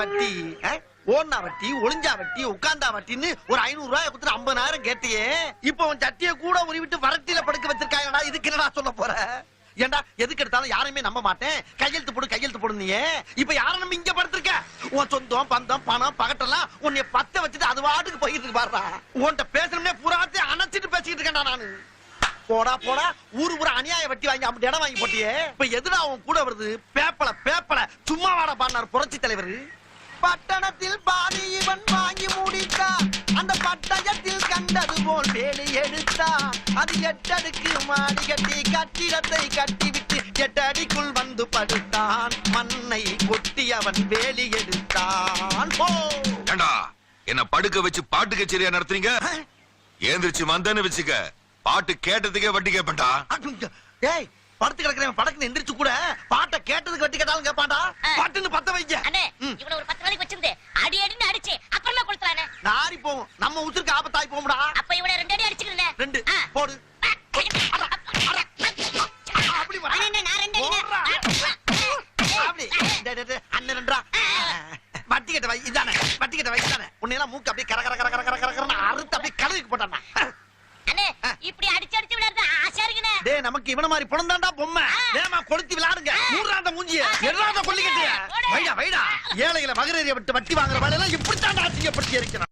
வட்டி ஒளிஞ்சா வட்டி உட்கார்ந்தா வட்டின்னு ஒரு ஐநூறு ரூபாய் கொடுத்து ஐம்பதாயிரம் கேட்டியே. இப்போ உன் சட்டியை கூட உருவிட்டு வரட்டியில படுக்க வச்சிருக்காங்கடா இதுக்கு என்னடா சொல்ல போற? ஏண்டா எதுக்கு எடுத்தாலும் யாரையுமே நம்ப மாட்டேன். கையெழுத்து போடு கையெழுத்து போடு நீ இப்ப யார நம்ம இங்க படுத்திருக்க? உன் சொந்தம் பந்தம் பணம் பகட்டெல்லாம் உன்னை பத்த வச்சுட்டு அது வாட்டுக்கு போயிட்டு இருக்கு பாருடா. உன்கிட்ட பேசணும்னே புறாத்தையும் அணைச்சிட்டு பேசிக்கிட்டு இருக்கேன்டா நானு. போடா போடா. ஊரு பூரா அநியாய வட்டி வாங்கி அப்படி இடம் வாங்கி போட்டியே. இப்ப எதுடா அவன் கூட வருது? பேப்பல பேப்பல. சும்மா வாட பாடினார் புரட்சி தலைவர். பட்டணத்தில் பாதி இவன் வாங்கி முடித்தான் அந்த பட்டயத்தில் கண்டது போல் வேலி எடுத்தான் அது எட்டடுக்கு மாடி கட்டி கட்டிடத்தை கட்டிவிட்டு எட்டடிக்குள் வந்து படுத்தான். மண்ணை கொட்டி அவன் வேலி எடுத்தான். என்ன படுக்க வச்சு பாட்டு கச்சேரியா நடத்துறீங்க? ஏந்திரிச்சு வந்தேன்னு வச்சுக்க பாட்டு கேட்டதுக்கே வட்டி அடுங்க. ஏய் படுத்து கிடக்குறேன் படக்குன்னு எந்திரிச்சு கூட பாட்டை கேட்டதுக்கு வட்டி கேட்டாலும் கேட்பான்டா. ஆ. பாட்டுன்னு பத்த வைக்க அண்ணே ம். இவனை ஒரு பத்து நாளைக்கு வச்சிருந்து அடி அடின்னு அடிச்சு அப்புறமா கொடுத்துறானே நாரி போகும் நம்ம உசுருக்கு ஆபத்தாய் போகும்டா அப்ப இவனை ரெண்டு அடி அடிச்சுக்கிறேன் ரெண்டு. போடு. அப்படி வா. அண்ணே நான் ரெண்டு அடி போடுறா. அப்படி. டேய், டேய், டேய், அண்ணன் ரெண்டா? வட்டி கட்ட வை இதானே வட்டி கட்ட வை இதானே உன்னையெல்லாம் மூக்கு அப்படியே கர கர கர கர கர கரன்னு அறுத்து அப்படியே கழுவிக்கு போட்டானா அண்ணே இப்படி அடிச்சு அடிச்சு விளையாடுறது ஆசையா இருக்குண்ணே. டேய் நமக்கு இவன மாதிரி புலந்தாண்டா பொம்மை. வேமா கொளுத்தி விளையாடுங்க. மூன்றாந்த மூஞ்சிய. எல்லாத்த கொல்லிக்கட்டிய. வைடா வைடா. ஏழைகளை மகரேறிய விட்டு வட்டி வாங்குற வேலையெல்லாம் இப்படித்தான் அசிங்கப்படுத்தி இருக்கிறான்